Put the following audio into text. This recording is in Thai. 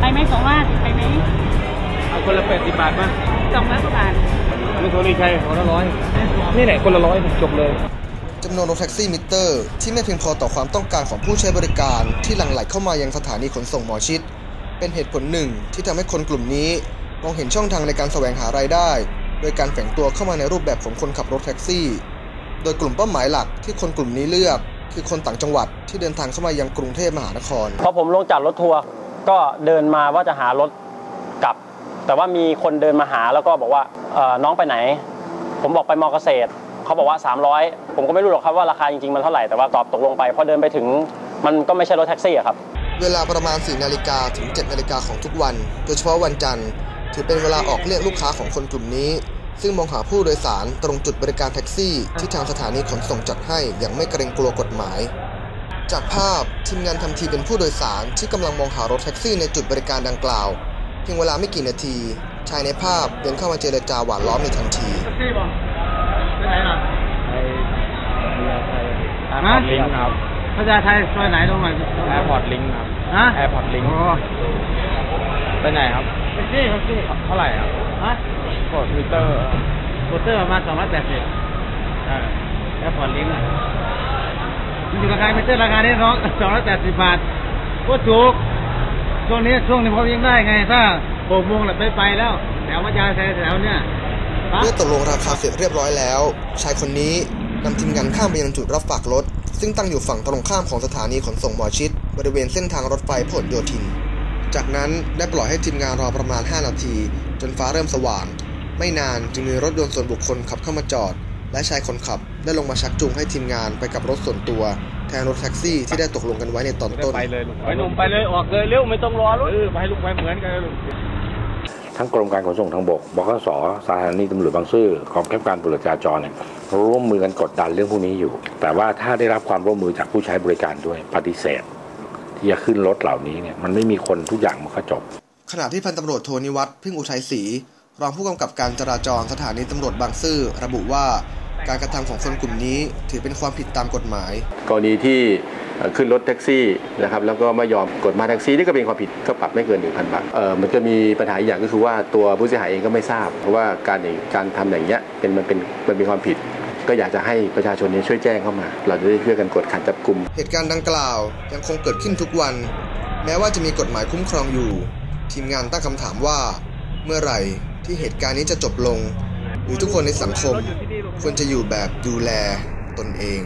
ไปไหมสองว่าไปไหมเอาคนละแปดสิบบาทมาสองร้อยกว่าบาทไม่โทรนี่ใช่คนละร้อยนี่ไหนคนละร้อยจบเลยจำนวนรถแท็กซี่มิเตอร์ ที่ไม่เพียงพอต่อความต้องการของผู้ใช้บริการที่หลั่งไหลเข้ามายังสถานีขนส่งหมอชิด เป็นเหตุผลหนึ่งที่ทำให้คนกลุ่มนี้มองเห็นช่องทางในการแสวงหารายได้ โดยการแฝงตัวเข้ามาในรูปแบบของคนขับรถแท็กซี่ โดยกลุ่มเป้าหมายหลักที่คนกลุ่มนี้เลือก คือคนต่างจังหวัดที่เดินทางเข้ามายังกรุงเทพมหานคร พอผมลงจากรถทัวร์ก็เดินมาว่าจะหารถกลับ แต่ว่ามีคนเดินมาหาแล้วก็บอกว่าเอ่อน้องไปไหน ผมบอกไปมอเกษตรเขาบอกว่า 300 ผมก็ไม่รู้หรอกครับว่าราคาจริงๆมันเท่าไหร่แต่ว่าตอบตกลงไปพอเดินไปถึงมันก็ไม่ใช่รถแท็กซี่อะครับ เวลาประมาณ 4 นาฬิกาถึง 7 นาฬิกาของทุกวัน โดยเฉพาะวันจันทร์ ถือเป็นเวลาออกเรียกลูกค้าของคนกลุ่มนี้ ซึ่งมองหาผู้โดยสารตรงจุดบริการแท็กซี่ ที่ทางสถานีขนส่งจัดให้อย่างไม่เกรงกลัวกฎหมาย จากภาพทีมงานทำทีเป็นผู้โดยสารที่กำลังมองหารถแท็กซี่ในจุดบริการดังกล่าว เพียงเวลาไม่กี่นาที ชายในภาพเดินเข้ามาเจรจาหวานล้อมในทันทีแอร์พอร์ตลิงครับภาษาไทยซอยไหนตรงไหนแอร์พอร์ตลิงครับฮะแอร์พอร์ตลิงไปไหนครับแท็กซี่แท็กซี่เท่าไหร่ครับฮะกดมิเตอร์โคเตอร์ประมาณสองร้อยแปดสิบแอร์พอร์ตลิงก์มันอยู่ราคาไม่เตอร์ราคานี้น้องสองร้อยแปดสิบบาทก็ถูกช่วงนี้ช่วงนี้พอยังได้ไง ถ้าหกโมงแล้วไปไปแล้ว แถวมัจยาแถวแถวเนี่ยฮะเมื่อตกลงราคาเสร็จเรียบร้อยแล้ว ชายคนนี้นำทีมงานข้ามไปยังจุดรับฝากรถ ซึ่งตั้งอยู่ฝั่งตรงข้ามของสถานีขนส่งหมอชิด บริเวณเส้นทางรถไฟผลโยธิน จากนั้นได้ปล่อยให้ทีมงานรอประมาณ 5 นาที จนฟ้าเริ่มสว่าง ไม่นานจึงมีรถยนต์ส่วนบุคคลขับเข้ามาจอด และชายคนขับได้ลงมาชักจูงให้ทีมงานไปกับรถส่วนตัว แทนรถแท็กซี่ที่ได้ตกลงกันไว้ในตอนต้น ไปเลยลุงไปหนุ่มไปเลยออกเลยเร็วไม่ต้องรอรถเออไปให้ลุงไปเหมือนกันเลยลุงทั้งกรมการขนส่งทางบกบขสสถานีตำรวจบางซื่อกองบังคับการตำรวจจราจรเนี่ยร่วมมือกันกดดันเรื่องพวกนี้อยู่ แต่ว่าถ้าได้รับความร่วมมือจากผู้ใช้บริการด้วยปฏิเสธ ที่จะขึ้นรถเหล่านี้เนี่ยมันไม่มีคนทุกอย่างมันก็จบ ขณะที่พันตำรวจโทนิวัฒน์พึ่งอุทัยศรีรองผู้กำกับการจราจรสถานีตำรวจบางซื่อระบุว่าการกระทำของคนกลุ่มนี้ถือเป็นความผิดตามกฎหมาย กรณีที่เอ่อขึ้นรถแท็กซี่นะครับแล้วก็ไม่ยอมกดมาแท็กซี่นี่ก็เป็นความผิดก็ปรับไม่เกิน 1,000 บาทเออมันจะมีปัญหาอีกอย่างก็คือว่าตัวผู้เสียหายเองก็ไม่ทราบ เพราะว่าการอย่างการทำอย่างเงี้ยเป็นมันเป็นมันเป็นความผิด ก็อยากจะให้ประชาชนนี้ช่วยแจ้งเข้ามา เราจะได้ช่วยกันกดขันจับกลุ่ม เหตุการณ์ดังกล่าวยังคงเกิดขึ้นทุกวัน แม้ว่าจะมีกฎหมายคุ้มครองอยู่ ทีมงานตั้งคำถามว่า เมื่อไหร่ที่เหตุการณ์นี้จะจบลง หรือทุกคนในสังคมควรจะอยู่แบบดูแลตนเอง